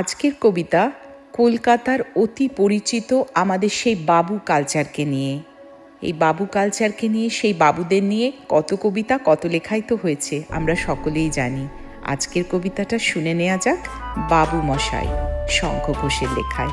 আজকের কবিতা কলকাতার অতি পরিচিত আমাদের সেই বাবু কালচারকে নিয়ে। এই বাবু কালচারকে নিয়ে, সেই বাবুদের নিয়ে কত কবিতা, কত লেখাই তো হয়েছে, আমরা সকলেই জানি। আজকের কবিতাটা শুনে নেওয়া যাক বাবু মশাই শঙ্খ ঘোষের লেখায়।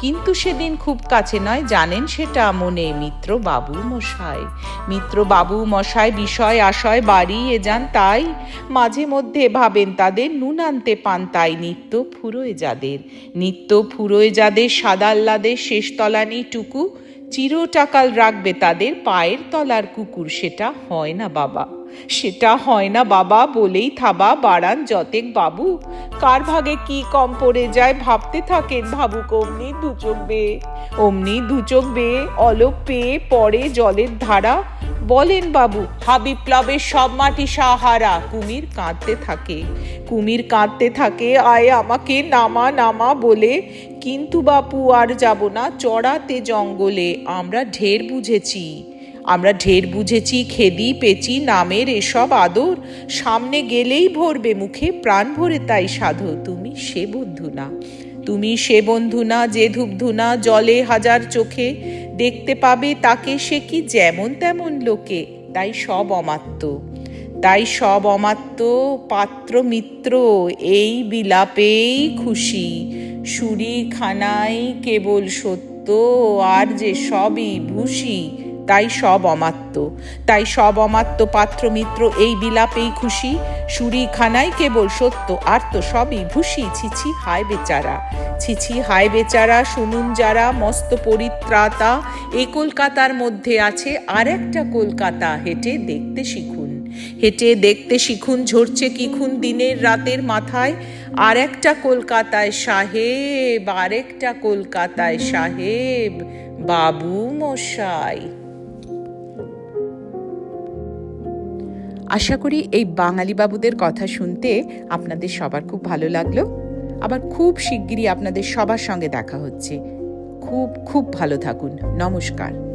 কিন্তু সেদিন খুব কাছে নয়, জানেন সেটা মনে মিত্র বাবু মশাই। মিত্র বাবু মশাই বিষয়, আশয় বাড়িয়ে যান তাই। মাঝে মধ্যে ভাবেন তাদের, নুন আনতে পান তাই। নিত্য ফুরোয় যাদের, নিত্য ফুরোয় যাদের সাদাল্লাদের শেষতলানি টুকু চিরটাকাল রাখবে তাদের পায়ের তলার কুকুর। সেটা হয় না বাবা। সেটা হয় না বাবা, বলেই থাবা বাড়ান যতেক বাবু। কার ভাগে কি কম পড়ে যায় ভাবতে থাকেন ভাবুক অমনি দুচোখ বেয়ে। অমনি দুচোখ বেয়ে, অলপ পেয়ে পড়ে জলের ধারা। বলেন বাবু হাবিপ্লবের সব মাটি সাহারা। কুমির কাঁদতে থাকে। কুমির কাঁদতে থাকে, আয় আমাকে নামা নামা বলে। কিন্তু বাপু, আর যাব না চড়াতে জঙ্গলে। আমরা ঢের বুঝেছি, আমরা ঢের বুঝেছি খেদি, পেচি, নামের এসব আদর। সামনে গেলেই ভরবে মুখে, প্রাণ ভরে তাই সাধো তুমি সে বন্ধু না, তুমি সে বন্ধু না যে ধূপধু না জলে হাজার চোখে। দেখতে পাবে তাকে সে কি যেমন তেমন লোকে। তাই সব অমাত্য। তাই সব অমাত্য পাত্র মিত্র, এই বিলাপেই খুশি। সুরি খানাই কেবল সত্য, আর যে সবই ভূষি। তাই সব অমাত্য। তাই সব অমাত্য পাত্র মিত্র এই বিলাপেই খুশি। সুরি খানাই কেবল সত্য, আর তো সবই ভূষি। ছিছি হায় বেচারা, ছিছি হায় বেচারা, শুনুন যারা, মস্ত পরিত্রাতা। এই কলকাতার মধ্যে আছে আর একটা কলকাতা, হেঁটে দেখতে শিখুন। হেঁটে দেখতে শিখুন, ঝরছে কিখুন দিনের রাতের মাথায়। আর একটা কলকাতায় সাহেব, আরেকটা কলকাতায় সাহেব, বাবু মশাই। আশা করি এই বাঙালি বাবুদের কথা শুনতে আপনাদের সবার খুব ভালো লাগল। আবার খুব শিগগিরই আপনাদের সবার সঙ্গে দেখা হচ্ছে। খুব খুব ভালো থাকুন। নমস্কার।